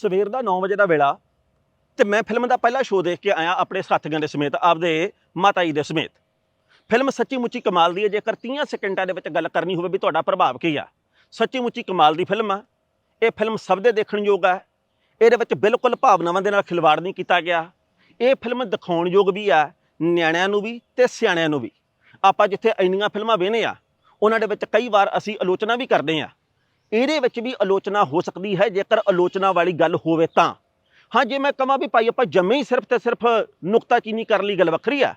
ਸਵੇਰ ਦਾ 9 ਵਜੇ ਦਾ ਵੇਲਾ ਤੇ ਮੈਂ ਫਿਲਮ ਦਾ ਪਹਿਲਾ ਸ਼ੋਅ ਦੇਖ ਕੇ ਆਇਆ ਆਪਣੇ ਸਾਥੀਆਂ ਦੇ ਸਮੇਤ, ਆਪਦੇ ਮਾਤਾ ਜੀ ਦੇ ਸਮੇਤ। ਫਿਲਮ ਸੱਚੀ ਮੁੱਚੀ ਕਮਾਲ ਦੀ ਹੈ, ਜੇਕਰ 30 ਸੈਕਿੰਡਾਂ ਦੇ ਵਿੱਚ ਗੱਲ ਕਰਨੀ ਹੋਵੇ ਵੀ ਤੁਹਾਡਾ ਪ੍ਰਭਾਵ ਕੀ ਆ। ਸੱਚੀ ਮੁੱਚੀ ਕਮਾਲ ਦੀ ਫਿਲਮ ਆ। ਇਹ ਫਿਲਮ ਸਭ ਦੇ ਦੇਖਣ ਯੋਗ ਆ। ਇਹਦੇ ਵਿੱਚ ਬਿਲਕੁਲ ਭਾਵਨਾਵਾਂ ਦੇ ਨਾਲ ਖਿਲਵਾੜ ਨਹੀਂ ਕੀਤਾ ਗਿਆ। ਇਹ ਫਿਲਮ ਦਿਖਾਉਣ ਯੋਗ ਵੀ ਆ, ਨਿਆਣਿਆਂ ਨੂੰ ਵੀ ਤੇ ਸਿਆਣਿਆਂ ਨੂੰ ਵੀ। ਆਪਾਂ ਜਿੱਥੇ ਇੰਨੀਆਂ ਫਿਲਮਾਂ ਵੇਖਨੇ ਆ, ਉਹਨਾਂ ਦੇ ਵਿੱਚ ਕਈ ਵਾਰ ਅਸੀਂ ਆਲੋਚਨਾ ਵੀ ਕਰਦੇ ਆ। ਇਹਦੇ ਵਿੱਚ ਵੀ ਆਲੋਚਨਾ ਹੋ ਸਕਦੀ ਹੈ, ਜੇਕਰ ਆਲੋਚਨਾ ਵਾਲੀ ਗੱਲ ਹੋਵੇ ਤਾਂ। ਹਾਂ, ਜੇ ਮੈਂ ਕਹਾਂ ਵੀ ਭਾਈ ਆਪਾਂ ਜੰਮੇ ਹੀ ਸਿਰਫ ਤੇ ਸਿਰਫ ਨੁਕਤਾਚੀਨੀ ਕਰਨ ਲਈ ਗੱਲ ਵੱਖਰੀ ਆ,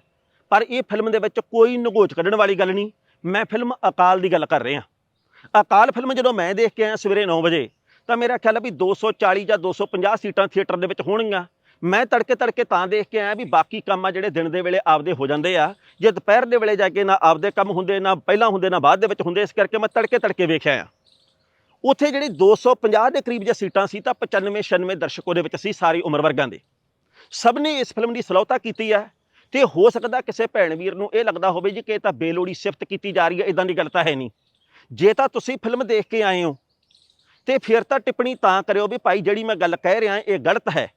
ਪਰ ਇਹ ਫਿਲਮ ਦੇ ਵਿੱਚ ਕੋਈ ਨਗੋਚ ਕੱਢਣ ਵਾਲੀ ਗੱਲ ਨਹੀਂ। ਮੈਂ ਫਿਲਮ ਅਕਾਲ ਦੀ ਗੱਲ ਕਰ ਰਿਹਾ। ਅਕਾਲ ਫਿਲਮ ਜਦੋਂ ਮੈਂ ਦੇਖ ਕੇ ਆਇਆ ਸਵੇਰੇ 9 ਵਜੇ, ਤਾਂ ਮੇਰਾ ਖਿਆਲ ਹੈ ਵੀ 240 ਜਾਂ 250 ਸੀਟਾਂ ਥੀਏਟਰ ਦੇ ਵਿੱਚ ਹੋਣਗੀਆਂ। ਮੈਂ ਤੜਕੇ ਤੜਕੇ ਤਾਂ ਦੇਖ ਕੇ ਆਇਆ ਵੀ ਬਾਕੀ ਕੰਮ ਆ ਜਿਹੜੇ ਦਿਨ ਦੇ ਵੇਲੇ ਆਪਦੇ ਹੋ ਜਾਂਦੇ ਆ। ਜੇ ਦੁਪਹਿਰ ਦੇ ਵੇਲੇ ਜਾ ਕੇ ਨਾ ਆਪਦੇ ਕੰਮ ਹੁੰਦੇ, ਨਾ ਪਹਿਲਾਂ ਹੁੰਦੇ, ਨਾ ਬਾਅਦ ਦੇ ਵਿੱਚ ਹੁੰਦੇ, ਇਸ ਕਰਕੇ ਮੈਂ ਤੜਕੇ ਤੜਕੇ ਵੇਖਿਆ ਆ ਉੱਥੇ ਜਿਹੜੀ 250 ਦੇ ਕਰੀਬ ਜੇ ਸੀਟਾਂ ਸੀ, ਤਾਂ 95 96 ਦਰਸ਼ਕ ਉਹਦੇ ਵਿੱਚ ਸੀ ਸਾਰੀ ਉਮਰ ਵਰਗਾਂ ਦੇ। ਸਭ ਨੇ ਇਸ ਫਿਲਮ ਦੀ ਸਲਾਹਤਾ ਕੀਤੀ ਹੈ ਤੇ ਹੋ ਸਕਦਾ ਕਿਸੇ ਭੈਣ ਵੀਰ ਨੂੰ ਇਹ ਲੱਗਦਾ ਹੋਵੇ ਜੀ ਕਿ ਇਹ ਤਾਂ ਬੇਲੋੜੀ ਸਿਫਤ ਕੀਤੀ ਜਾ ਰਹੀ ਹੈ ਇਦਾਂ ਦੀ ਗੱਲ ਤਾਂ ਹੈ ਨਹੀਂ। ਜੇ ਤਾਂ ਤੁਸੀਂ ਫਿਲਮ ਦੇਖ ਕੇ ਆਏ ਹੋ, ਤੇ ਫਿਰ ਤਾਂ ਟਿੱਪਣੀ ਤਾਂ ਕਰਿਓ ਵੀ ਭਾਈ ਜਿਹੜੀ ਮੈਂ ਗੱਲ ਕਹਿ ਰਿਹਾ, ਇਹ ਗਲਤ ਹੈ।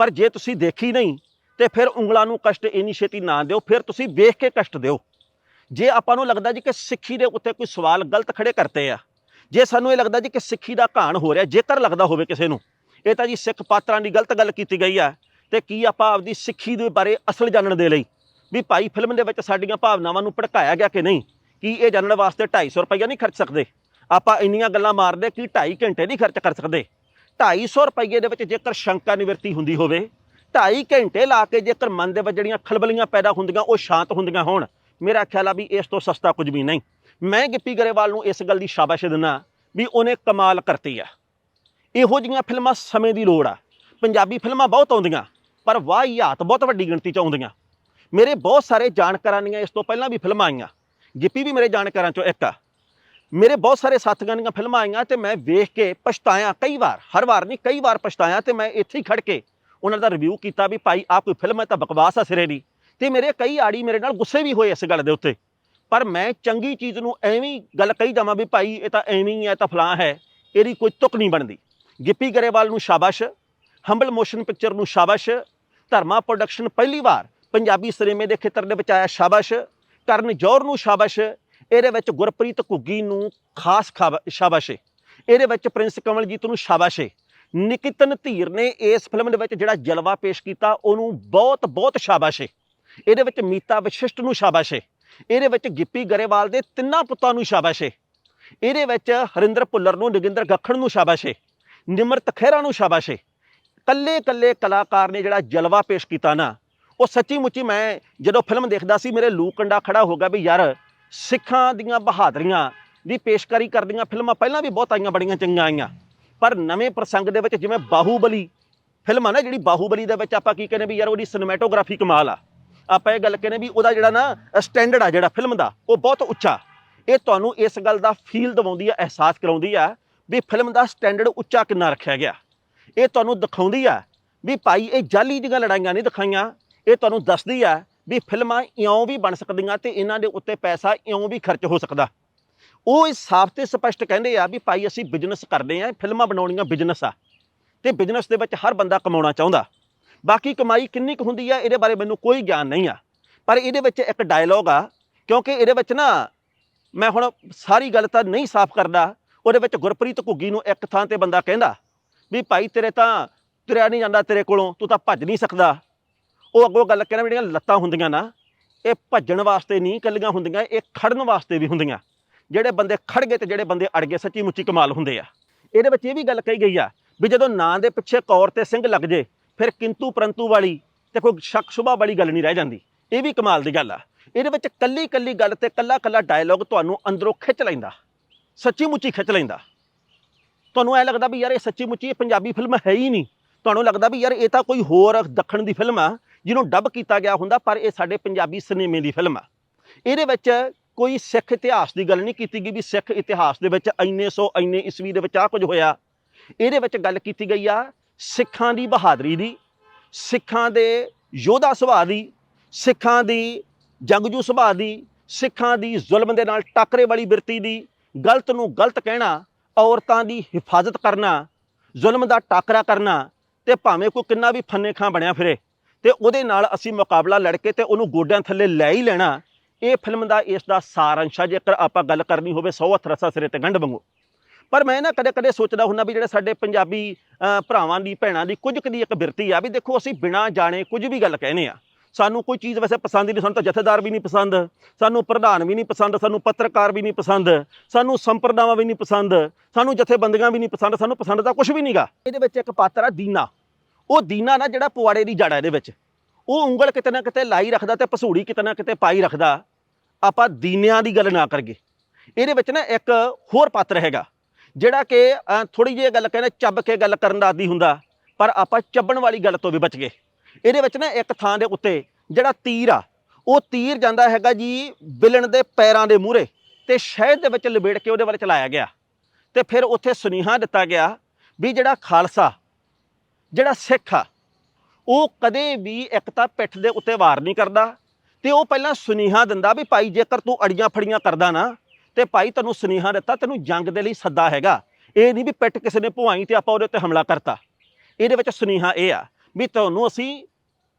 ਪਰ ਜੇ ਤੁਸੀਂ ਦੇਖੀ ਨਹੀਂ, ਤੇ ਫਿਰ ਉਂਗਲਾਂ ਨੂੰ ਕਸ਼ਟ, ਇੰਨੀ ਛੇਤੀ ਨਾ ਦਿਓ, ਫਿਰ ਤੁਸੀਂ ਵੇਖ ਕੇ ਕਸ਼ਟ ਦਿਓ। ਜੇ ਆਪਾਂ ਨੂੰ ਲੱਗਦਾ ਜੀ ਕਿ ਸਿੱਖੀ ਦੇ ਉੱਤੇ ਕੋਈ ਸਵਾਲ ਗਲਤ ਖੜੇ ਕਰਤੇ ਆ ਜੇ ਸਾਨੂੰ ਇਹ ਲੱਗਦਾ ਜੀ ਕਿ ਸਿੱਖੀ ਦਾ ਘਾਣ ਹੋ ਰਿਹਾ, ਜੇਕਰ ਲੱਗਦਾ ਹੋਵੇ ਕਿਸੇ ਨੂੰ, ਇਹ ਤਾਂ ਜੀ ਸਿੱਖ ਪਾਤਰਾਂ ਦੀ ਗਲਤ ਗੱਲ ਕੀਤੀ ਗਈ ਆ, ਤੇ ਕੀ ਆਪਾਂ ਆਪਦੀ ਸਿੱਖੀ ਦੇ ਬਾਰੇ ਅਸਲ ਜਾਣਨ ਦੇ ਲਈ? ਵੀ ਭਾਈ ਫਿਲਮ ਦੇ ਵਿੱਚ ਸਾਡੀਆਂ ਭਾਵਨਾਵਾਂ ਨੂੰ ਭੜਕਾਇਆ ਗਿਆ ਕਿ ਨਹੀਂ? ਕੀ ਇਹ ਜਾਣਨ ਵਾਸਤੇ 250 ਰੁਪਈਆ ਨਹੀਂ ਖਰਚ ਸਕਦੇ? ਆਪਾਂ ਇੰਨੀਆਂ ਗੱਲਾਂ ਮਾਰਦੇ ਕਿ 2.5 ਘੰਟੇ ਨਹੀਂ ਖਰਚ ਕਰ ਸਕਦੇ? 250 ਰੁਪਈਏ ਦੇ ਵਿੱਚ ਜੇਕਰ ਸ਼ੰਕਾ ਨਿਵਰਤੀ ਹੁੰਦੀ ਹੋਵੇ 2.5 ਘੰਟੇ ਲਾ ਕੇ ਜੇਕਰ ਮਨ ਦੇ ਵਿੱਚ ਜਿਹੜੀਆਂ ਖਲਬਲੀਆਂ ਪੈਦਾ ਹੁੰਦੀਆਂ, ਉਹ ਸ਼ਾਂਤ ਹੁੰਦੀਆਂ ਹੋਣ, ਮੇਰਾ ਖਿਆਲ ਆ ਵੀ ਇਸ ਤੋਂ ਸਸਤਾ ਕੁਝ ਵੀ ਨਹੀਂ। ਮੈਂ ਗਿੱਪੀ ਗਰੇਵਾਲ ਨੂੰ ਇਸ ਗੱਲ ਦੀ ਸ਼ਾਬਾਸ਼ ਦਿੰਦਾ ਵੀ ਉਹਨੇ ਕਮਾਲ ਕਰਤੀ ਆ। ਇਹੋ ਜਿਹੀਆਂ ਫਿਲਮਾਂ ਸਮੇਂ ਦੀ ਲੋੜ ਆ। ਪੰਜਾਬੀ ਫਿਲਮਾਂ ਬਹੁਤ ਆਉਂਦੀਆਂ, ਪਰ ਵਾਹਿਯਾਤ ਬਹੁਤ ਵੱਡੀ ਗਿਣਤੀ ਚ ਆਉਂਦੀਆਂ। ਮੇਰੇ ਬਹੁਤ ਸਾਰੇ ਜਾਣਕਾਰਾਂ ਦੀਆਂ ਇਸ ਤੋਂ ਪਹਿਲਾਂ ਵੀ ਫਿਲਮਾਂ ਆਈਆਂ। ਗਿੱਪੀ ਵੀ ਮੇਰੇ ਜਾਣਕਾਰਾਂ ਚੋਂ ਇੱਕ ਆ। ਮੇਰੇ ਬਹੁਤ ਸਾਰੇ ਸਾਥੀਆਂ ਦੀਆਂ ਫਿਲਮਾਂ ਆਈਆਂ ਤੇ ਮੈਂ ਵੇਖ ਕੇ ਪਛਤਾਇਆ ਕਈ ਵਾਰ, ਹਰ ਵਾਰ ਨਹੀਂ, ਕਈ ਵਾਰ ਪਛਤਾਇਆ ਤੇ ਮੈਂ ਇੱਥੇ ਹੀ ਖੜ ਕੇ ਉਹਨਾਂ ਦਾ ਰਿਵਿਊ ਕੀਤਾ ਵੀ ਭਾਈ ਆਹ ਕੋਈ ਫਿਲਮ ਹੈ ਤਾਂ ਬਕਵਾਸ ਆ ਸਿਰੇ ਦੀ। ਤੇ ਮੇਰੇ ਕਈ ਆੜੀ ਮੇਰੇ ਨਾਲ ਗੁੱਸੇ ਵੀ ਹੋਏ ਇਸ ਗੱਲ ਦੇ ਉੱਤੇ। ਪਰ ਮੈਂ ਚੰਗੀ ਚੀਜ਼ ਨੂੰ ਐਵੇਂ ਗੱਲ ਕਹੀ ਜਾਵਾਂ ਵੀ ਭਾਈ ਇਹ ਤਾਂ ਐਵੇਂ ਹੀ ਹੈ ਤਾਂ ਫਲਾਂ ਹੈ, ਇਹਦੀ ਕੋਈ ਤੁਕ ਨਹੀਂ ਬਣਦੀ। ਗਿੱਪੀ ਗਰੇਵਾਲ ਨੂੰ ਸ਼ਾਬਾਸ਼ ਹੰਬਲ ਮੋਸ਼ਨ ਪਿਕਚਰ ਨੂੰ ਸ਼ਾਬਾਸ਼, ਧਰਮਾ ਪ੍ਰੋਡਕਸ਼ਨ ਪਹਿਲੀ ਵਾਰ ਪੰਜਾਬੀ ਸਿਨੇਮੇ ਦੇ ਖੇਤਰ ਦੇ ਵਿੱਚ ਆਇਆ ਸ਼ਾਬਾਸ਼, ਕਰਨ ਜੌਹਰ ਨੂੰ ਸ਼ਾਬਾਸ਼, ਇਹਦੇ ਵਿੱਚ ਗੁਰਪ੍ਰੀਤ ਘੁੱਗੀ ਨੂੰ ਖਾਸ ਖਾਬ- ਸ਼ਾਬਾਸ਼ ਇਹਦੇ ਵਿੱਚ ਪ੍ਰਿੰਸ ਕਮਲਜੀਤ ਨੂੰ ਸ਼ਾਬਾਸ਼ ਨਿਕਿਤਨ ਧੀਰ ਨੇ ਇਸ ਫਿਲਮ ਦੇ ਵਿੱਚ ਜਿਹੜਾ ਜਲਵਾ ਪੇਸ਼ ਕੀਤਾ, ਉਹਨੂੰ ਬਹੁਤ ਬਹੁਤ ਸ਼ਾਬਾਸ਼ ਇਹਦੇ ਵਿੱਚ ਮੀਤਾ ਵਿਸ਼ਿਸ਼ਟ ਨੂੰ ਸ਼ਾਬਾਸ਼ ਇਹਦੇ ਵਿੱਚ ਗਿੱਪੀ ਗਰੇਵਾਲ ਦੇ ਤਿੰਨਾਂ ਪੁੱਤਾਂ ਨੂੰ ਸ਼ਾਬਾਸ਼ ਏ। ਇਹਦੇ ਵਿੱਚ ਹਰਿੰਦਰ ਭੁੱਲਰ ਨੂੰ, ਨਗਿੰਦਰ ਗੱਖੜ ਨੂੰ ਸ਼ਾਬਾਸ਼ ਏ। ਨਿਮਰਤ ਖਹਿਰਾ ਨੂੰ ਸ਼ਾਬਾਸ਼ ਏ। ਕੱਲੇ ਕੱਲੇ ਕਲਾਕਾਰ ਨੇ ਜਿਹੜਾ ਜਲਵਾ ਪੇਸ਼ ਕੀਤਾ ਨਾ, ਉਹ ਸੱਚੀ ਮੁੱਚੀ ਮੈਂ ਜਦੋਂ ਫਿਲਮ ਦੇਖਦਾ ਸੀ, ਮੇਰੇ ਲੂ ਕੰਡਾ ਖੜਾ ਹੋ ਗਿਆ ਵੀ ਯਾਰ, ਸਿੱਖਾਂ ਦੀਆਂ ਬਹਾਦਰੀਆਂ ਦੀ ਪੇਸ਼ਕਾਰੀ ਕਰਦੀਆਂ ਫਿਲਮਾਂ ਪਹਿਲਾਂ ਵੀ ਬਹੁਤ ਆਈਆਂ, ਬੜੀਆਂ ਚੰਗੀਆਂ ਆਈਆਂ। ਪਰ ਨਵੇਂ ਪ੍ਰਸੰਗ ਦੇ ਵਿੱਚ ਜਿਵੇਂ ਬਾਹੂਬਲੀ, ਫਿਲਮ ਆ ਨਾ ਜਿਹੜੀ ਬਾਹੂਬਲੀ ਦੇ ਵਿੱਚ ਆਪਾਂ ਕੀ ਕਹਿੰਦੇ ਵੀ ਯਾਰ ਉਹਦੀ ਸਿਨੇਮੈਟੋਗ੍ਰਾਫੀ ਕਮਾਲ ਆ। ਆਪਾਂ ਇਹ ਗੱਲ ਕਹਿੰਦੇ ਵੀ ਉਹਦਾ ਜਿਹੜਾ ਨਾ ਸਟੈਂਡਰਡ ਆ ਜਿਹੜਾ ਫਿਲਮ ਦਾ, ਉਹ ਬਹੁਤ ਉੱਚਾ। ਇਹ ਤੁਹਾਨੂੰ ਇਸ ਗੱਲ ਦਾ ਫੀਲ ਦਿਵਾਉਂਦੀ ਆ, ਅਹਿਸਾਸ ਕਰਾਉਂਦੀ ਆ ਵੀ ਫਿਲਮ ਦਾ ਸਟੈਂਡਰਡ ਉੱਚਾ ਕਿੰਨਾ ਰੱਖਿਆ ਗਿਆ। ਇਹ ਤੁਹਾਨੂੰ ਦਿਖਾਉਂਦੀ ਆ ਵੀ ਭਾਈ ਇਹ ਜਾਲੀ ਦੀਆਂ ਲੜਾਈਆਂ ਨਹੀਂ ਦਿਖਾਈਆਂ। ਇਹ ਤੁਹਾਨੂੰ ਦੱਸਦੀ ਆ ਵੀ ਫਿਲਮਾਂ ਇਉਂ ਵੀ ਬਣ ਸਕਦੀਆਂ ਤੇ ਇਹਨਾਂ ਦੇ ਉੱਤੇ ਪੈਸਾ ਇਉਂ ਵੀ ਖਰਚ ਹੋ ਸਕਦਾ। ਉਹ ਇਸ ਸਾਫ਼ ਤੇ ਸਪਸ਼ਟ ਕਹਿੰਦੇ ਆ ਵੀ ਭਾਈ ਅਸੀਂ ਬਿਜ਼ਨਸ ਕਰਦੇ ਆ, ਫਿਲਮਾਂ ਬਣਾਉਣੀਆਂ ਬਿਜ਼ਨਸ ਆ। ਤੇ ਬਿਜ਼ਨਸ ਦੇ ਵਿੱਚ ਹਰ ਬੰਦਾ ਕਮਾਉਣਾ ਚਾਹੁੰਦਾ। ਬਾਕੀ ਕਮਾਈ ਕਿੰਨੀ ਕੁ ਹੁੰਦੀ ਆ, ਇਹਦੇ ਬਾਰੇ ਮੈਨੂੰ ਕੋਈ ਗਿਆਨ ਨਹੀਂ ਆ। ਪਰ ਇਹਦੇ ਵਿੱਚ ਇੱਕ ਡਾਇਲੋਗ ਆ, ਕਿਉਂਕਿ ਇਹਦੇ ਵਿੱਚ ਨਾ ਮੈਂ ਹੁਣ ਸਾਰੀ ਗੱਲ ਤਾਂ ਨਹੀਂ ਸਾਫ਼ ਕਰਦਾ, ਉਹਦੇ ਵਿੱਚ ਗੁਰਪ੍ਰੀਤ ਘੁੱਗੀ ਨੂੰ ਇੱਕ ਥਾਂ ਤੇ ਬੰਦਾ ਕਹਿੰਦਾ ਵੀ ਭਾਈ ਤੇਰੇ ਤਾਂ ਤੁਰਿਆ ਨਹੀਂ ਜਾਂਦਾ ਤੇਰੇ ਕੋਲੋਂ, ਤੂੰ ਤਾਂ ਭੱਜ ਨਹੀਂ ਸਕਦਾ। ਉਹ ਅੱਗੋਂ ਗੱਲ ਕਹਿੰਦਾ ਜਿਹੜੀਆਂ ਲੱਤਾਂ ਹੁੰਦੀਆਂ ਨਾ, ਇਹ ਭੱਜਣ ਵਾਸਤੇ ਨਹੀਂ ਕੱਲੀਆਂ ਹੁੰਦੀਆਂ, ਇਹ ਖੜਨ ਵਾਸਤੇ ਵੀ ਹੁੰਦੀਆਂ। ਜਿਹੜੇ ਬੰਦੇ ਖੜ ਗਏ ਤੇ ਜਿਹੜੇ ਬੰਦੇ ਅੜ ਗਏ, ਸੱਚੀ ਮੁੱਚੀ ਕਮਾਲ ਹੁੰਦੇ ਆ। ਇਹਦੇ ਵਿੱਚ ਇਹ ਵੀ ਗੱਲ ਕਹੀ ਗਈ ਆ ਵੀ ਜਦੋਂ ਨਾਂ ਦੇ ਪਿੱਛੇ ਕੌਰ ਤੇ ਸਿੰਘ ਲੱਗ ਜੇ ਫਿਰ ਕਿੰਤੂ ਪਰੰਤੂ ਵਾਲੀ ਤੇ ਕੋਈ ਸ਼ੱਕ ਸ਼ੁਬਾ ਵਾਲੀ ਗੱਲ ਨਹੀਂ ਰਹਿ ਜਾਂਦੀ। ਇਹ ਵੀ ਕਮਾਲ ਦੀ ਗੱਲ ਆ। ਇਹਦੇ ਵਿੱਚ ਕੱਲੀ ਕੱਲੀ ਗੱਲ ਤੇ ਕੱਲਾ ਕੱਲਾ ਡਾਇਲੋਗ ਤੁਹਾਨੂੰ ਅੰਦਰੋਂ ਖਿੱਚ ਲੈਂਦਾ। ਸੱਚੀ ਮੁੱਚੀ ਖਿੱਚ ਲੈਂਦਾ। ਤੁਹਾਨੂੰ ਐ ਲੱਗਦਾ ਵੀ ਯਾਰ ਇਹ ਸੱਚੀ ਮੁੱਚੀ ਇਹ ਪੰਜਾਬੀ ਫਿਲਮ ਹੈ ਹੀ ਨਹੀਂ। ਤੁਹਾਨੂੰ ਲੱਗਦਾ ਵੀ ਯਾਰ ਇਹ ਤਾਂ ਕੋਈ ਹੋਰ ਦੱਖਣ ਦੀ ਫਿਲਮ ਆ, ਜਿਹਨੂੰ ਡੱਬ ਕੀਤਾ ਗਿਆ ਹੁੰਦਾ, ਪਰ ਇਹ ਸਾਡੇ ਪੰਜਾਬੀ ਸਿਨੇਮੇ ਦੀ ਫਿਲਮ ਆ। ਇਹਦੇ ਵਿੱਚ ਕੋਈ ਸਿੱਖ ਇਤਿਹਾਸ ਦੀ ਗੱਲ ਨਹੀਂ ਕੀਤੀ ਗਈ ਵੀ ਸਿੱਖ ਇਤਿਹਾਸ ਦੇ ਵਿੱਚ ਇੰਨੇ ਸੌ ਇੰਨੇ ਈਸਵੀ ਦੇ ਵਿੱਚ ਆ ਕੁਝ ਹੋਇਆ। ਇਹਦੇ ਵਿੱਚ ਗੱਲ ਕੀਤੀ ਗਈ ਆ ਸਿੱਖਾਂ ਦੀ ਬਹਾਦਰੀ ਦੀ, ਸਿੱਖਾਂ ਦੇ ਯੋਧਾ ਸੁਭਾਅ ਦੀ, ਸਿੱਖਾਂ ਦੀ ਜੰਗਜੂ ਸੁਭਾਅ ਦੀ, ਸਿੱਖਾਂ ਦੀ ਜ਼ੁਲਮ ਦੇ ਨਾਲ ਟੱਕਰੇ ਵਾਲੀ ਬਿਰਤੀ ਦੀ, ਗਲਤ ਨੂੰ ਗਲਤ ਕਹਿਣਾ, ਔਰਤਾਂ ਦੀ ਹਿਫਾਜ਼ਤ ਕਰਨਾ, ਜ਼ੁਲਮ ਦਾ ਟਾਕਰਾ ਕਰਨਾ ਤੇ ਭਾਵੇਂ ਕੋਈ ਕਿੰਨਾ ਵੀ ਫੰਨੇ ਖਾਂ ਬਣਿਆ ਫਿਰੇ, ਤੇ ਉਹਦੇ ਨਾਲ ਅਸੀਂ ਮੁਕਾਬਲਾ ਲੜ ਕੇ ਤੇ ਉਹਨੂੰ ਗੋਡਿਆਂ ਥੱਲੇ ਲੈ ਹੀ ਲੈਣਾ, ਇਹ ਫਿਲਮ ਦਾ ਇਸ ਦਾ ਸਾਰ ਆ, ਜੇਕਰ ਆਪਾਂ ਗੱਲ ਕਰਨੀ ਹੋਵੇ ਸੌ ਹੱਥ ਰਸਾ ਸਿਰੇ ਤੇ ਗੰਢ ਵਾਂਗੂ। ਪਰ ਮੈਂ ਨਾ ਕਦੇ ਕਦੇ ਸੋਚਦਾ ਹੁੰਦਾ ਵੀ ਜਿਹੜੇ ਸਾਡੇ ਪੰਜਾਬੀ ਭਰਾਵਾਂ ਦੀ, ਭੈਣਾਂ ਦੀ ਕੁਝ ਕਦੀ ਇੱਕ ਬਿਰਤੀ ਆ ਵੀ ਦੇਖੋ ਅਸੀਂ ਬਿਨਾਂ ਜਾਣੇ ਕੁਝ ਵੀ ਗੱਲ ਕਹਿੰਦੇ ਆ। ਸਾਨੂੰ ਕੋਈ ਚੀਜ਼ ਵੈਸੇ ਪਸੰਦ ਹੀ ਨਹੀਂ, ਸਾਨੂੰ ਤਾਂ ਜਥੇਦਾਰ ਵੀ ਨਹੀਂ ਪਸੰਦ, ਸਾਨੂੰ ਪ੍ਰਧਾਨ ਵੀ ਨਹੀਂ ਪਸੰਦ, ਸਾਨੂੰ ਪੱਤਰਕਾਰ ਵੀ ਨਹੀਂ ਪਸੰਦ, ਸਾਨੂੰ ਸੰਪਰਦਾਵਾਂ ਵੀ ਨਹੀਂ ਪਸੰਦ, ਸਾਨੂੰ ਜਥੇਬੰਦੀਆਂ ਵੀ ਨਹੀਂ ਪਸੰਦ, ਸਾਨੂੰ ਪਸੰਦ ਤਾਂ ਕੁਝ ਵੀ ਨਹੀਂਗਾ ਇਹਦੇ ਵਿੱਚ ਇੱਕ ਪਾਤਰ ਆ ਦੀਨਾ। ਉਹ ਦੀਨਾ ਨਾ ਜਿਹੜਾ ਪੁਆੜੇ ਦੀ ਜੜ ਹੈ ਇਹਦੇ ਵਿੱਚ। ਉਹ ਉਂਗਲ ਕਿਤੇ ਨਾ ਕਿਤੇ ਲਾਈ ਰੱਖਦਾ ਤੇ ਪਸੂੜੀ ਕਿਤੇ ਨਾ ਕਿਤੇ ਪਾਈ ਰੱਖਦਾ। ਆਪਾਂ ਦੀਨਿਆਂ ਦੀ ਗੱਲ ਨਾ ਕਰਗੇ ਇਹਦੇ ਵਿੱਚ ਨਾ ਇੱਕ ਹੋਰ ਪਾਤਰ ਹੈਗਾ। ਜਿਹੜਾ ਕਿ ਥੋੜੀ ਜਿਹੀ ਗੱਲ ਕਹਿੰਦੇ ਚੱਬ ਕੇ ਗੱਲ ਕਰਨ ਦਾ ਆਦੀ ਹੁੰਦਾ, ਪਰ ਆਪਾਂ ਚੱਬਣ ਵਾਲੀ ਗੱਲ ਤੋਂ ਵੀ ਬਚ ਗਏ। ਇਹਦੇ ਵਿੱਚ ਨਾ ਇੱਕ ਥਾਂ ਦੇ ਉੱਤੇ ਜਿਹੜਾ ਤੀਰ ਆ, ਉਹ ਤੀਰ ਜਾਂਦਾ ਹੈਗਾ ਜੀ ਵਿਲਣ ਦੇ ਪੈਰਾਂ ਦੇ ਮੂਹਰੇ ਤੇ ਸ਼ਹਿਦ ਦੇ ਵਿੱਚ ਲਪੇਟ ਕੇ ਉਹਦੇ ਵੱਲ ਚਲਾਇਆ ਗਿਆ। ਤੇ ਫਿਰ ਉੱਥੇ ਸੁਨੇਹਾ ਦਿੱਤਾ ਗਿਆ ਵੀ ਜਿਹੜਾ ਖਾਲਸਾ, ਜਿਹੜਾ ਸਿੱਖ ਆ, ਉਹ ਕਦੇ ਵੀ ਇੱਕ ਤਾਂ ਪਿੱਠ ਦੇ ਉੱਤੇ ਵਾਰ ਨਹੀਂ ਕਰਦਾ ਤੇ ਉਹ ਪਹਿਲਾਂ ਸੁਨੇਹਾ ਦਿੰਦਾ ਵੀ ਭਾਈ ਜੇਕਰ ਤੂੰ ਅੜੀਆਂ ਫੜੀਆਂ ਕਰਦਾ ਨਾ ਤੇ ਭਾਈ ਤੈਨੂੰ ਸੁਨੇਹਾ ਦਿੱਤਾ, ਤੈਨੂੰ ਜੰਗ ਦੇ ਲਈ ਸੱਦਾ ਹੈਗਾ। ਇਹ ਨਹੀਂ ਵੀ ਪਿੱਟ ਕਿਸੇ ਨੇ ਭੁਆਈ ਤੇ ਆਪਾਂ ਉਹਦੇ ਉੱਤੇ ਹਮਲਾ ਕਰਤਾ। ਇਹਦੇ ਵਿੱਚ ਸੁਨੇਹਾ ਇਹ ਆ ਵੀ ਤੁਹਾਨੂੰ ਅਸੀਂ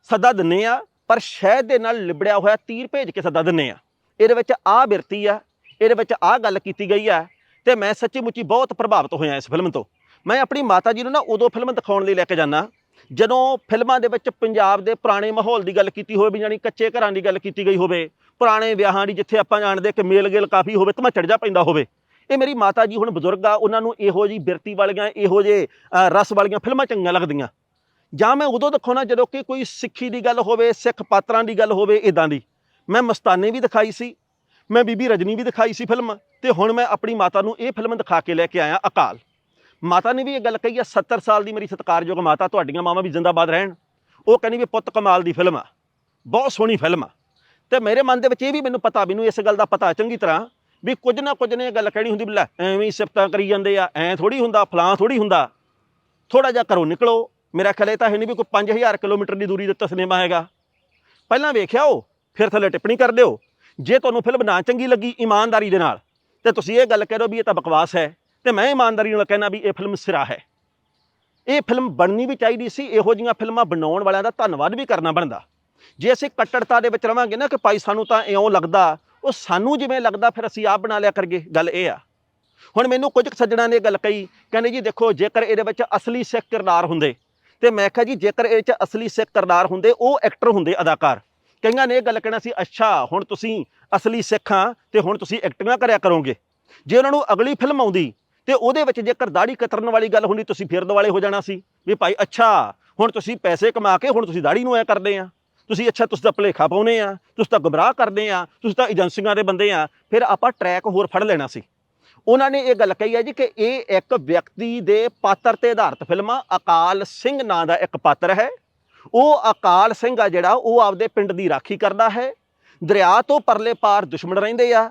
ਸੱਦਾ ਦਿੰਨੇ ਆ, ਪਰ ਸ਼ਹਿਦ ਦੇ ਨਾਲ ਲਿਬੜਿਆ ਹੋਇਆ ਤੀਰ ਭੇਜ ਕੇ ਸੱਦਾ ਦਿੰਨੇ ਆ। ਇਹਦੇ ਵਿੱਚ ਆਹ ਬਿਰਤੀ ਆ, ਇਹਦੇ ਵਿੱਚ ਆਹ ਗੱਲ ਕੀਤੀ ਗਈ ਆ, ਤੇ ਮੈਂ ਸੱਚੀ ਮੁੱਚੀ ਬਹੁਤ ਪ੍ਰਭਾਵਿਤ ਹੋਇਆ ਇਸ ਫਿਲਮ ਤੋਂ। ਮੈਂ ਆਪਣੀ ਮਾਤਾ ਜੀ ਨੂੰ ਨਾ ਉਦੋਂ ਫਿਲਮ ਦਿਖਾਉਣ ਲਈ ਲੈ ਕੇ ਜਾਣਾ ਜਦੋਂ ਫਿਲਮਾਂ ਦੇ ਵਿੱਚ ਪੰਜਾਬ ਦੇ ਪੁਰਾਣੇ ਮਾਹੌਲ ਦੀ ਗੱਲ ਕੀਤੀ ਹੋਵੇ, ਵੀ ਜਾਨੀ ਕੱਚੇ ਘਰਾਂ ਦੀ ਗੱਲ ਕੀਤੀ ਗਈ ਹੋਵੇ ਪੁਰਾਣੇ ਵਿਆਹਾਂ ਦੀ ਜਿੱਥੇ ਆਪਾਂ ਜਾਣਦੇ ਕਿ ਮੇਲ ਗੇਲ ਕਾਫੀ ਹੋਵੇ ਤਾਂ ਮੈਂ ਚੜ ਜਾ ਪੈਂਦਾ ਹੋਵੇ। ਇਹ ਮੇਰੀ ਮਾਤਾ ਜੀ ਹੁਣ ਬਜ਼ੁਰਗ ਆ, ਉਹਨਾਂ ਨੂੰ ਇਹੋ ਜੀ ਬਿਰਤੀ ਵਾਲੀਆਂ, ਇਹੋ ਜੇ ਰਸ ਵਾਲੀਆਂ ਫਿਲਮਾਂ ਚੰਗੀਆਂ ਲੱਗਦੀਆਂ। ਜਾਂ ਮੈਂ ਉਦੋਂ ਦਿਖਾਉਣਾ ਜਦੋਂ ਕਿ ਕੋਈ ਸਿੱਖੀ ਦੀ ਗੱਲ ਹੋਵੇ, ਸਿੱਖ ਪਾਤਰਾਂ ਦੀ ਗੱਲ ਹੋਵੇ ਇਦਾਂ ਦੀ। ਮੈਂ ਮਸਤਾਨੇ ਵੀ ਦਿਖਾਈ ਸੀ, ਮੈਂ ਬੀਬੀ ਰਜਨੀ ਵੀ ਦਿਖਾਈ ਸੀ ਫਿਲਮ, ਤੇ ਹੁਣ ਮੈਂ ਆਪਣੀ ਮਾਤਾ ਨੂੰ ਇਹ ਫਿਲਮ ਦਿਖਾ ਕੇ ਲੈ ਕੇ ਆਇਆ ਅਕਾਲ। ਮਾਤਾ ਨੇ ਵੀ ਇਹ ਗੱਲ ਕਹੀ ਆ 70 ਸਾਲ ਦੀ ਮੇਰੀ ਸਤਿਕਾਰਯੋਗ ਮਾਤਾ, ਤੁਹਾਡੀਆਂ ਮਾਵਾਂ ਵੀ ਜ਼ਿੰਦਾਬਾਦ ਰਹਿਣ। ਉਹ ਕਹਿੰਦੀ ਵੀ ਪੁੱਤ ਕਮਾਲ ਦੀ ਫਿਲਮ ਆ, ਬਹੁਤ ਸੋਹਣੀ ਫਿਲਮ ਆ। ਤੇ ਮੇਰੇ ਮਨ ਦੇ ਵਿੱਚ ਇਹ ਵੀ ਮੈਨੂੰ ਪਤਾ, ਮੈਨੂੰ ਇਸ ਗੱਲ ਦਾ ਪਤਾ ਚੰਗੀ ਤਰ੍ਹਾਂ ਵੀ ਕੁਝ ਨਾ ਕੁਝ ਨੇ ਇਹ ਗੱਲ ਕਹਿਣੀ ਹੁੰਦੀ ਵੀ ਲੈ ਐਵੇਂ ਹੀ ਸਿਫਤਾਂ ਕਰੀ ਜਾਂਦੇ ਆ, ਐਂ ਥੋੜੀ ਹੁੰਦਾ, ਫਲਾਂ ਥੋੜੀ ਹੁੰਦਾ। ਥੋੜਾ ਜਿਹਾ ਘਰੋਂ ਨਿਕਲੋ, ਮੇਰਾ ਖਿਆਲ ਇਹ ਤਾਂ ਹੈ ਨਹੀਂ ਵੀ ਕੋਈ 5000 ਕਿਲੋਮੀਟਰ ਦੀ ਦੂਰੀ ਦੇ ਉੱਤੇ ਸਿਨੇਮਾ ਹੈਗਾ। ਪਹਿਲਾਂ ਵੇਖਿਆ ਉਹ, ਫਿਰ ਥੱਲੇ ਟਿੱਪਣੀ ਕਰ ਦਿਓ। ਜੇ ਤੁਹਾਨੂੰ ਫਿਲਮ ਨਾ ਚੰਗੀ ਲੱਗੀ ਇਮਾਨਦਾਰੀ ਦੇ ਨਾਲ, ਤੇ ਤੁਸੀਂ ਇਹ ਗੱਲ ਕਹਿ ਦਿਓ ਵੀ ਇਹ ਤਾਂ ਬਕਵਾਸ ਹੈ, ਤੇ ਮੈਂ ਇਮਾਨਦਾਰੀ ਨਾਲ ਕਹਿਣਾ ਵੀ ਇਹ ਫਿਲਮ ਸਿਰਾ ਹੈ। ਇਹ ਫਿਲਮ ਬਣਨੀ ਵੀ ਚਾਹੀਦੀ ਸੀ, ਇਹੋ ਜਿਹੀਆਂ ਫਿਲਮਾਂ ਬਣਾਉਣ ਵਾਲਿਆਂ ਦਾ ਧੰਨਵਾਦ ਵੀ ਕਰਨਾ ਬਣਦਾ। ਜੇ ਅਸੀਂ ਕੱਟੜਤਾ ਦੇ ਵਿੱਚ ਰਵਾਂਗੇ ਨਾ ਕਿ ਭਾਈ ਸਾਨੂੰ ਤਾਂ ਇਉਂ ਲੱਗਦਾ, ਉਹ ਸਾਨੂੰ ਜਿਵੇਂ ਲੱਗਦਾ, ਫਿਰ ਅਸੀਂ ਆਪ ਬਣਾ ਲਿਆ ਕਰਗੇ ਗੱਲ ਇਹ ਆ। ਹੁਣ ਮੈਨੂੰ ਕੁਝ ਕੁ ਸੱਜਣਾ ਨੇ ਗੱਲ ਕਹੀ, ਕਹਿੰਦੇ ਜੀ ਦੇਖੋ, ਜੇਕਰ ਇਹਦੇ ਵਿੱਚ ਅਸਲੀ ਸਿੱਖ ਕਿਰਦਾਰ ਹੁੰਦੇ, ਤੇ ਮੈਂ ਕਿਹਾ ਜੀ ਜੇਕਰ ਇਹ 'ਚ ਅਸਲੀ ਸਿੱਖ ਕਿਰਦਾਰ ਹੁੰਦੇ, ਉਹ ਐਕਟਰ ਹੁੰਦੇ, ਅਦਾਕਾਰ। ਕਈਆਂ ਨੇ ਇਹ ਗੱਲ ਕਹਿਣਾ ਸੀ, ਅੱਛਾ, ਹੁਣ ਤੁਸੀਂ ਅਸਲੀ ਸਿੱਖਾਂ ਤੇ ਹੁਣ ਤੁਸੀਂ ਐਕਟਿੰਗਾਂ ਕਰਿਆ ਕਰੋਗੇ। ਜੇ ਉਹਨਾਂ ਨੂੰ ਅਗਲੀ ਫਿਲਮ ਆਉਂਦੀ, ਤੇ ਉਹਦੇ ਵਿੱਚ ਜੇਕਰ ਦਾੜੀ ਕਤਰਨ ਵਾਲੀ ਗੱਲ ਹੁੰਦੀ, ਤੁਸੀਂ ਫਿਰ ਦੁਆਲੇ ਹੋ ਜਾਣਾ ਸੀ, ਵੀ ਭਾਈ ਅੱਛਾ, ਹੁਣ ਤੁਸੀਂ ਪੈਸੇ ਕਮਾ ਕੇ ਹੁਣ ਤੁਸੀਂ ਦਾੜੀ ਨੂੰ ਐ ਕਰਦੇ ਆ। ਤੁਸੀਂ ਅੱਛਾ ਤੁਸੀਂ ਤਾਂ ਭਲੇਖਾ ਪਾਉਨੇ ਆ, ਤੁਸੀਂ ਤਾਂ ਗੁੰਮਰਾਹ ਕਰਦੇ ਆ, ਤੁਸੀਂ ਤਾਂ ਏਜੰਸੀਆਂ ਦੇ ਬੰਦੇ ਆ, ਫਿਰ ਆਪਾਂ ਟਰੈਕ ਹੋਰ ਫੜ ਲੈਣਾ ਸੀ। ਉਹਨਾਂ ਨੇ ਇਹ ਗੱਲ ਕਹੀ ਹੈ ਜੀ ਕਿ ਇਹ ਇੱਕ ਵਿਅਕਤੀ ਦੇ ਪਾਤਰ ਤੇ ਆਧਾਰਿਤ ਫਿਲਮ ਆ ਅਕਾਲ ਸਿੰਘ ਨਾਂ ਦਾ ਇੱਕ ਪਾਤਰ ਹੈ। ਉਹ ਅਕਾਲ ਸਿੰਘ ਆ ਜਿਹੜਾ, ਉਹ ਆਪਦੇ ਪਿੰਡ ਦੀ ਰਾਖੀ ਕਰਦਾ ਹੈ। ਦਰਿਆ ਤੋਂ ਪਰਲੇ ਪਾਰ ਦੁਸ਼ਮਣ ਰਹਿੰਦੇ ਆ,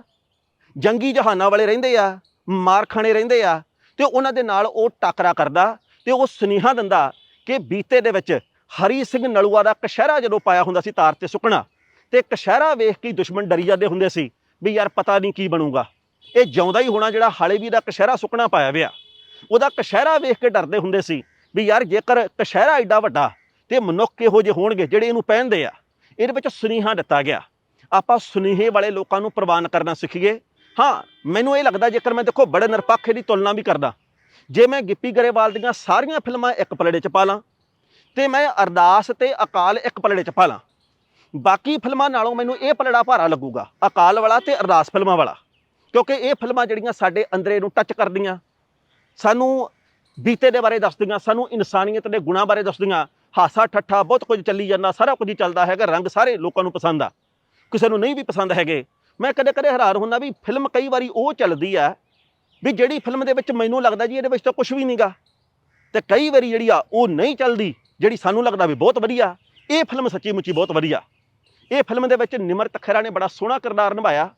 ਜੰਗੀ ਜਹਾਨਾਂ ਵਾਲੇ ਰਹਿੰਦੇ ਆ, ਮਾਰਖਾਣੇ ਰਹਿੰਦੇ ਆ, ਤੇ ਉਹਨਾਂ ਦੇ ਨਾਲ ਉਹ ਟਾਕਰਾ ਕਰਦਾ, ਤੇ ਉਹ ਸੁਨੇਹਾ ਦਿੰਦਾ ਕਿ ਬੀਤੇ ਦੇ ਵਿੱਚ ਹਰੀ ਸਿੰਘ ਨਲੂਆ ਦਾ ਕਸ਼ਹਿਰਾ ਜਦੋਂ ਪਾਇਆ ਹੁੰਦਾ ਸੀ ਤਾਰ ਤੇ ਸੁੱਕਣਾ, ਤੇ ਕਸ਼ਹਿਰਾ ਵੇਖ ਕੇ ਹੀ ਦੁਸ਼ਮਣ ਡਰੀ ਜਾਂਦੇ ਹੁੰਦੇ ਸੀ ਵੀ ਯਾਰ ਪਤਾ ਨਹੀਂ ਕੀ ਬਣੂਗਾ। ਇਹ ਜਿਉਂਦਾ ਹੀ ਹੋਣਾ ਜਿਹੜਾ ਹਾਲੇ ਵੀ ਦਾ ਕਸ਼ਹਿਰਾ ਸੁੱਕਣਾ ਪਾਇਆ ਵਿਆ ਉਹਦਾ ਕਸ਼ਹਿਰਾ ਵੇਖ ਕੇ ਡਰਦੇ ਹੁੰਦੇ ਸੀ ਵੀ ਯਾਰ ਜੇਕਰ ਕਸ਼ਹਿਰਾ ਐਡਾ ਵੱਡਾ ਤੇ ਮਨੁੱਖ ਇਹੋ ਜਿਹੇ ਹੋਣਗੇ ਜਿਹੜੇ ਇਹਨੂੰ ਪਹਿਨਦੇ ਆ, ਇਹਦੇ ਵਿੱਚ ਸੁਨੇਹਾ ਦਿੱਤਾ ਗਿਆ। ਆਪਾਂ ਸੁਨੇਹੇ ਵਾਲੇ ਲੋਕਾਂ ਨੂੰ ਪ੍ਰਵਾਨ ਕਰਨਾ ਸਿੱਖੀਏ। ਹਾਂ, ਮੈਨੂੰ ਇਹ ਲੱਗਦਾ ਜੇਕਰ ਮੈਂ ਦੇਖੋ ਬੜੇ ਨਿਰਪੱਖ ਦੀ ਤੁਲਨਾ ਵੀ ਕਰਦਾ। ਜੇ ਮੈਂ ਗਿੱਪੀ ਗਰੇਵਾਲ ਦੀਆਂ ਸਾਰੀਆਂ ਫਿਲਮਾਂ ਇੱਕ ਪਲੜੇ 'ਚ ਪਾ ਲਾਂ ਤੇ ਮੈਂ ਅਰਦਾਸ ਤੇ ਅਕਾਲ ਇੱਕ ਪਲੜੇ 'ਚ ਪਾ ਲਾਂ। ਬਾਕੀ ਫਿਲਮਾਂ ਨਾਲੋਂ ਮੈਨੂੰ ਇਹ ਪਲੜਾ ਭਾਰਾ ਲੱਗੂਗਾ, ਅਕਾਲ ਵਾਲਾ ਤੇ ਅਰਦਾਸ ਫਿਲਮਾਂ ਵਾਲਾ। ਕਿਉਂਕਿ ਇਹ ਫਿਲਮਾਂ ਜਿਹੜੀਆਂ ਸਾਡੇ ਅੰਦਰੇ ਨੂੰ ਟੱਚ ਕਰਦੀਆਂ, ਸਾਨੂੰ ਬੀਤੇ ਦੇ ਬਾਰੇ ਦੱਸਦੀਆਂ, ਸਾਨੂੰ ਇਨਸਾਨੀਅਤ ਦੇ ਗੁਣਾਂ ਬਾਰੇ ਦੱਸਦੀਆਂ, ਹਾਸਾ ਠੱਠਾ ਬਹੁਤ ਕੁਝ ਚੱਲੀ ਜਾਂਦਾ, ਸਾਰਾ ਕੁਝ ਹੀ ਚੱਲਦਾ ਹੈਗਾ, ਰੰਗ ਸਾਰੇ ਲੋਕਾਂ ਨੂੰ ਪਸੰਦ ਆ। ਕਿਸੇ ਨੂੰ ਨਹੀਂ ਵੀ ਪਸੰਦ ਹੈਗੇ। ਮੈਂ ਕਦੇ ਕਦੇ ਹੈਰਾਨ ਹੁੰਦਾ ਵੀ ਫਿਲਮ ਕਈ ਵਾਰੀ ਉਹ ਚੱਲਦੀ ਆ ਵੀ ਜਿਹੜੀ ਫਿਲਮ ਦੇ ਵਿੱਚ ਮੈਨੂੰ ਲੱਗਦਾ ਜੀ ਇਹਦੇ ਵਿੱਚ ਤਾਂ ਕੁਝ ਵੀ ਨਹੀਂਗਾ ਤੇ ਕਈ ਵਾਰੀ ਜਿਹੜੀ ਆ ਉਹ ਨਹੀਂ ਚੱਲਦੀ। ਜਿਹੜੀ ਸਾਨੂੰ ਲੱਗਦਾ ਵੀ ਬਹੁਤ ਵਧੀਆ, ਇਹ ਫਿਲਮ ਸੱਚੀ ਮੁੱਚੀ ਬਹੁਤ ਵਧੀਆ। ਇਹ ਫਿਲਮ ਦੇ ਵਿੱਚ ਨਿਮਰਤ ਖਹਿਰਾ ਨੇ ਬੜਾ ਸੋਹਣਾ ਕਿਰਦਾਰ ਨਿਭਾਇਆ।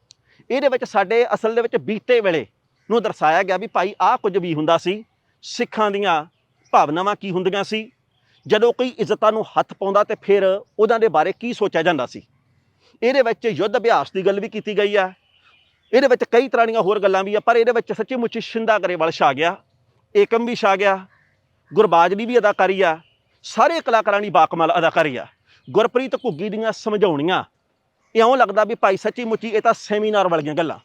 ਇਹਦੇ ਵਿੱਚ ਸਾਡੇ ਅਸਲ ਦੇ ਵਿੱਚ ਬੀਤੇ ਵੇਲੇ ਨੂੰ ਦਰਸਾਇਆ ਗਿਆ ਵੀ ਭਾਈ ਆਹ ਕੁਝ ਵੀ ਹੁੰਦਾ ਸੀ, ਸਿੱਖਾਂ ਦੀਆਂ ਭਾਵਨਾਵਾਂ ਕੀ ਹੁੰਦੀਆਂ ਸੀ, ਜਦੋਂ ਕੋਈ ਇੱਜ਼ਤਾਂ ਨੂੰ ਹੱਥ ਪਾਉਂਦਾ ਤੇ ਫਿਰ ਉਹਨਾਂ ਦੇ ਬਾਰੇ ਕੀ ਸੋਚਿਆ ਜਾਂਦਾ ਸੀ। ਇਹਦੇ ਵਿੱਚ ਯੁੱਧ ਅਭਿਆਸ ਦੀ ਗੱਲ ਵੀ ਕੀਤੀ ਗਈ ਆ। ਇਹਦੇ ਵਿੱਚ ਕਈ ਤਰ੍ਹਾਂ ਦੀਆਂ ਹੋਰ ਗੱਲਾਂ ਵੀ ਆ, ਪਰ ਇਹਦੇ ਵਿੱਚ ਸੱਚੀ ਮੁੱਚੀ ਸ਼ਿੰਦਾ ਗਰੇਵਾਲ ਛਾ ਗਿਆ, ਏਕਮ ਵੀ ਛਾ ਗਿਆ, ਗੁਰਬਾਜ ਦੀ ਵੀ ਅਦਾਕਾਰੀ ਆ। ਸਾਰੇ ਕਲਾਕਾਰਾਂ ਦੀ ਬਾਕਮਾਲ ਅਦਾਕਾਰੀ ਆ। ਗੁਰਪ੍ਰੀਤ ਘੁੱਗੀ ਦੀਆਂ ਸਮਝਾਉਣੀਆਂ। ਇਉਂ ਲੱਗਦਾ ਵੀ ਭਾਈ ਸੱਚੀ ਮੁੱਚੀ ਇਹ ਤਾਂ ਸੈਮੀਨਾਰ ਵਾਲੀਆਂ ਗੱਲਾਂ,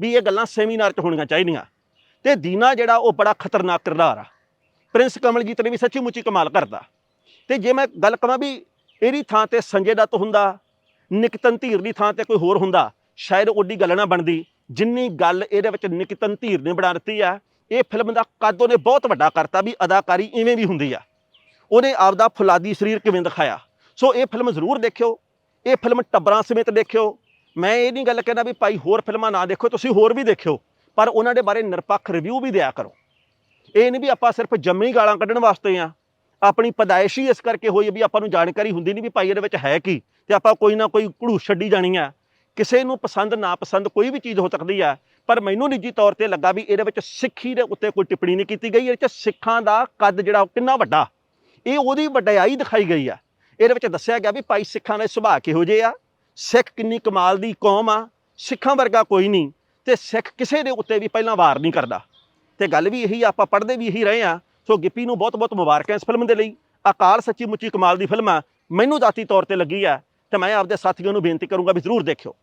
ਵੀ ਇਹ ਗੱਲਾਂ ਸੈਮੀਨਾਰ 'ਚ ਹੋਣੀਆਂ ਚਾਹੀਦੀਆਂ। ਤੇ ਦੀਨਾ ਜਿਹੜਾ ਉਹ ਬੜਾ ਖਤਰਨਾਕ ਕਿਰਦਾਰ ਆ। ਪ੍ਰਿੰਸ ਕਮਲਜੀਤ ਨੇ ਵੀ ਸੱਚੀ ਮੁੱਚੀ ਕਮਾਲ ਕਰਦਾ ਤੇ ਜੇ ਮੈਂ ਗੱਲ ਕਰਾਂ ਵੀ ਇਹਦੀ ਥਾਂ ਤੇ ਸੰਜੇ ਦੱਤ ਹੁੰਦਾ, ਨਿਕਤਨ ਧੀਰ ਦੀ ਥਾਂ ਤੇ ਕੋਈ ਹੋਰ ਹੁੰਦਾ, ਸ਼ਾਇਦ ਓਡੀ ਗੱਲ ਨਾ ਬਣਦੀ। ਜਿੰਨੀ ਗੱਲ ਇਹਦੇ ਵਿੱਚ ਨਿਕਤਨ ਧੀਰ ਨੇ ਬਣਾ ਦਿੱਤੀ ਆ, ਇਹ ਫਿਲਮ ਦਾ ਕੱਦ ਉਹਨੇ ਬਹੁਤ ਵੱਡਾ ਕਰਤਾ ਵੀ ਅਦਾਕਾਰੀ ਇਵੇਂ ਵੀ ਹੁੰਦੀ ਆ। ਉਹਨੇ ਆਪਦਾ ਫੁਲਾਦੀ ਸਰੀਰ ਕਿਵੇਂ ਦਿਖਾਇਆ? ਸੋ ਇਹ ਫਿਲਮ ਜ਼ਰੂਰ ਦੇਖਿਓ। ਇਹ ਫਿਲਮ ਟੱਬਰਾਂ ਸਮੇਤ ਦੇਖਿਓ। ਮੈਂ ਇਹ ਨਹੀਂ ਗੱਲ ਕਹਿੰਦਾ ਵੀ ਭਾਈ ਹੋਰ ਫਿਲਮਾਂ ਨਾ ਦੇਖੋ, ਤੁਸੀਂ ਹੋਰ ਵੀ ਦੇਖਿਓ। ਪਰ ਉਹਨਾਂ ਦੇ ਬਾਰੇ ਨਿਰਪੱਖ ਰਿਵਿਊ ਵੀ ਦਿਆ ਕਰੋ। ਇਹ ਨਹੀਂ ਵੀ ਆਪਾਂ ਸਿਰਫ ਜੰਮੀ ਗਾਲਾਂ ਕੱਢਣ ਵਾਸਤੇ ਆ। ਆਪਣੀ ਪਦਾਇਸ਼ ਹੀ ਇਸ ਕਰਕੇ ਹੋਈ ਵੀ ਆਪਾਂ ਨੂੰ ਜਾਣਕਾਰੀ ਹੁੰਦੀ ਨਹੀਂ ਵੀ ਭਾਈ ਇਹਦੇ ਵਿੱਚ ਹੈ ਕੀ ਤੇ ਆਪਾਂ ਕੋਈ ਨਾ ਕੋਈ ਘੜੂ ਛੱਡੀ ਜਾਣੀ ਆ। ਕਿਸੇ ਨੂੰ ਪਸੰਦ ਨਾ ਪਸੰਦ ਕੋਈ ਵੀ ਚੀਜ਼ ਹੋ ਸਕਦੀ ਆ। ਪਰ ਮੈਨੂੰ ਨਿੱਜੀ ਤੌਰ ਤੇ ਲੱਗਾ ਵੀ ਇਹਦੇ ਵਿੱਚ ਸਿੱਖੀ ਦੇ ਉੱਤੇ ਕੋਈ ਟਿੱਪਣੀ ਨਹੀਂ ਕੀਤੀ ਗਈ। ਇਹਦੇ ਵਿੱਚ ਸਿੱਖਾਂ ਦਾ ਕੱਦ ਜਿਹੜਾ ਉਹ ਕਿੰਨਾ ਵੱਡਾ। ਇਹ ਉਹਦੀ ਵਡਿਆਈ ਦਿਖਾਈ ਗਈ ਆ। ਇਹਦੇ ਵਿੱਚ ਦੱਸਿਆ ਗਿਆ ਵੀ ਭਾਈ ਸਿੱਖਾਂ ਦੇ ਸੁਭਾਅ ਕਿਹੋ ਜਿਹੇ ਆ। ਸਿੱਖ ਕਿੰਨੀ ਕਮਾਲ ਦੀ ਕੌਮ ਆ। ਸਿੱਖਾਂ ਵਰਗਾ ਕੋਈ ਨਹੀਂ ਤੇ ਸਿੱਖ ਕਿਸੇ ਦੇ ਉੱਤੇ ਵੀ ਪਹਿਲਾਂ ਵਾਰ ਨਹੀਂ ਕਰਦਾ। ਤੇ ਗੱਲ ਵੀ ਇਹੀ ਆਪਾਂ ਪੜ੍ਹਦੇ ਵੀ ਇਹੀ ਰਹੇ ਆ। ਸੋ ਗਿੱਪੀ ਨੂੰ ਬਹੁਤ-ਬਹੁਤ ਮੁਬਾਰਕ ਹੈ ਇਸ ਫਿਲਮ ਦੇ ਲਈ। ਅਕਾਲ ਸੱਚੀ ਮੁੱਚੀ ਕਮਾਲ ਦੀ ਫਿਲਮ ਆ। ਮੈਨੂੰ ਜਾਤੀ ਤੌਰ ਤੇ ਲੱਗੀ ਆ ਤੇ ਮੈਂ ਆਪਦੇ ਸਾਥੀਆਂ ਨੂੰ ਬੇਨਤੀ ਕਰੂੰਗਾ ਵੀ ਜ਼ਰੂਰ ਦੇਖਿਓ।